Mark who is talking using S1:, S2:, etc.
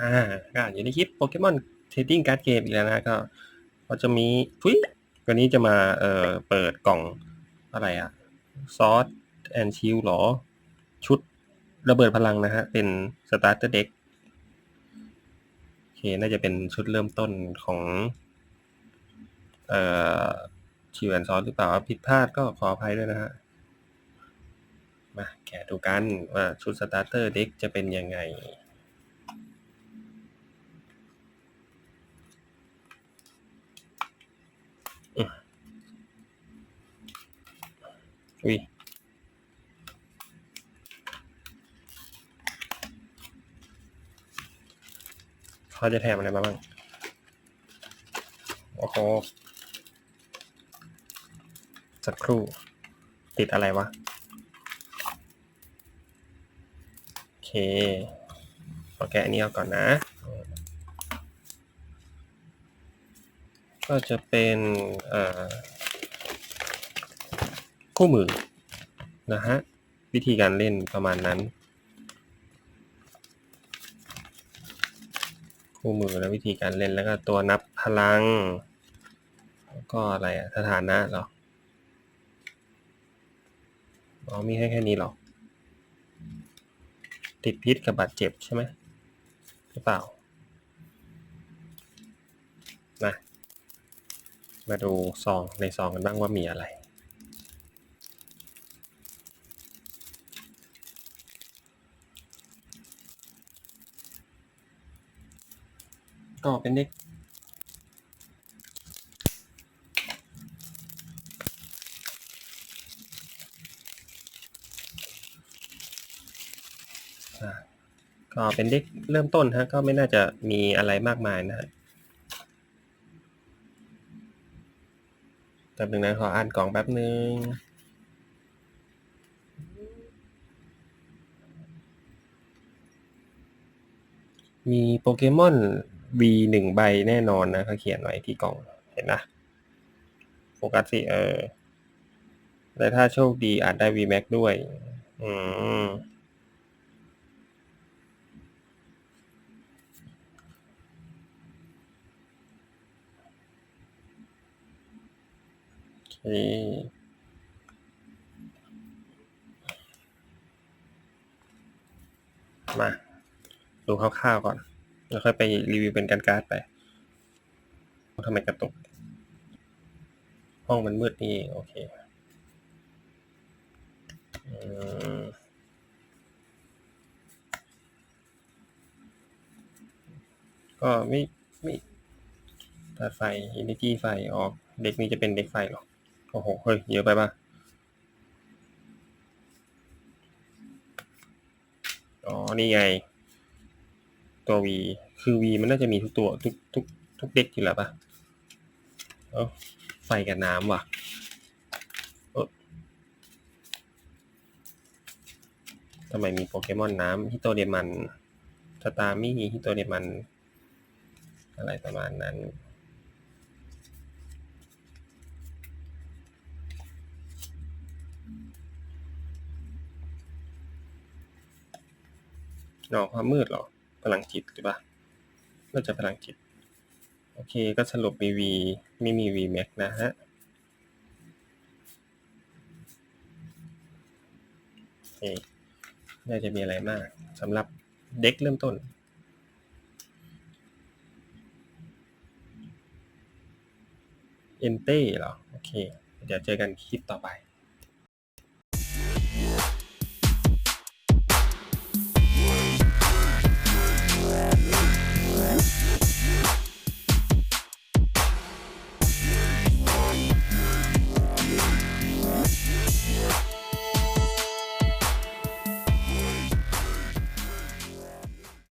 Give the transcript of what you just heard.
S1: อ่าก็อยู่ในคลิปโปเกมอนเทรดดิ้งการ์ดเกมอีกแล้วนะก็ก็จะมีทุยวันนี้จะมาเอ่อเปิดกล่องอะไรอะซอสแอนชิลหรอ ชุดระเบิดพลังนะฮะ เป็นสตาร์เตอร์เด็กโอเค น่าจะเป็นชุดเริ่มต้นของ เอ่อชิวแอนซอสหรือเปล่า ผิดพลาดก็ขออภัยด้วยนะฮะ มาแกะดูกันว่าชุดสตาร์เตอร์เด็กจะเป็นยังไง อุ้ยเขาจะแถมอะไรมาบ้าง โอ้โหสักครู่ ติดอะไรวะ โอเคขอแกะอันนี้เอาก่อนนะ ก็จะเป็น เอ่อ คู่มือนะฮะวิธีการเล่นประมาณนั้น คู่มือและวิธีการเล่นแล้วก็ตัวนับพลังแล้วก็อะไรอะสถานะหรออ๋อมีให้แค่นี้หรอ ติดพิษกับบาดเจ็บใช่ไหมหรือเปล่านะมาดูซองในซองกันบ้างว่ามีอะไร ก็เป็นเด็กก็เป็นเด็กเริ่มต้นฮะก็ไม่น่าจะมีอะไรมากมายนะฮะแป๊บนึงนะขออ่านกล่องแป๊บนึงมีโปเกมอน V หนึ่งใบแน่นอนนะเขาเขียนไว้ที่กล่องเห็นนะโฟกัสสิเออและถ้าโชคดีอาจได้ V Max ด้วย อืมโอเคมา ดูคร่าวๆก่อน แล้วค่อยไปรีวิวเป็นการการ์ดไปทำไมกระตุก ห้องมันมืดนี่โอเคอก็ไม่ไม่ตัดไฟ Energy ไฟออก เด็กนี้จะเป็นเด็กไฟหรอ โอ้โห เฮ้ย เยอะไปป่ะอ๋อ นี่ไง ตัว V คือ V มันน่าจะมีทุกตัวทุกทุกทุกเด็กอยู่แล้วป่ะเอ้าไฟกับน้ำว่ะเออทำไมมีโปเกมอนน้ำฮิโตเดมันสตาร์มี่ฮิโตเดมัน อะไรประมาณนั้น หนอความมืดหรอ พลังจิตหรือเปะน่าจะพลังจิต โอเค ก็สรุปมี V ไม่มี V Max นะฮะ โอเคน่าจะมีอะไรมากสำหรับเด็กเริ่มต้นเอนเต้เหรอ โอเค เดี๋ยวเจอกันคลิปต่อไป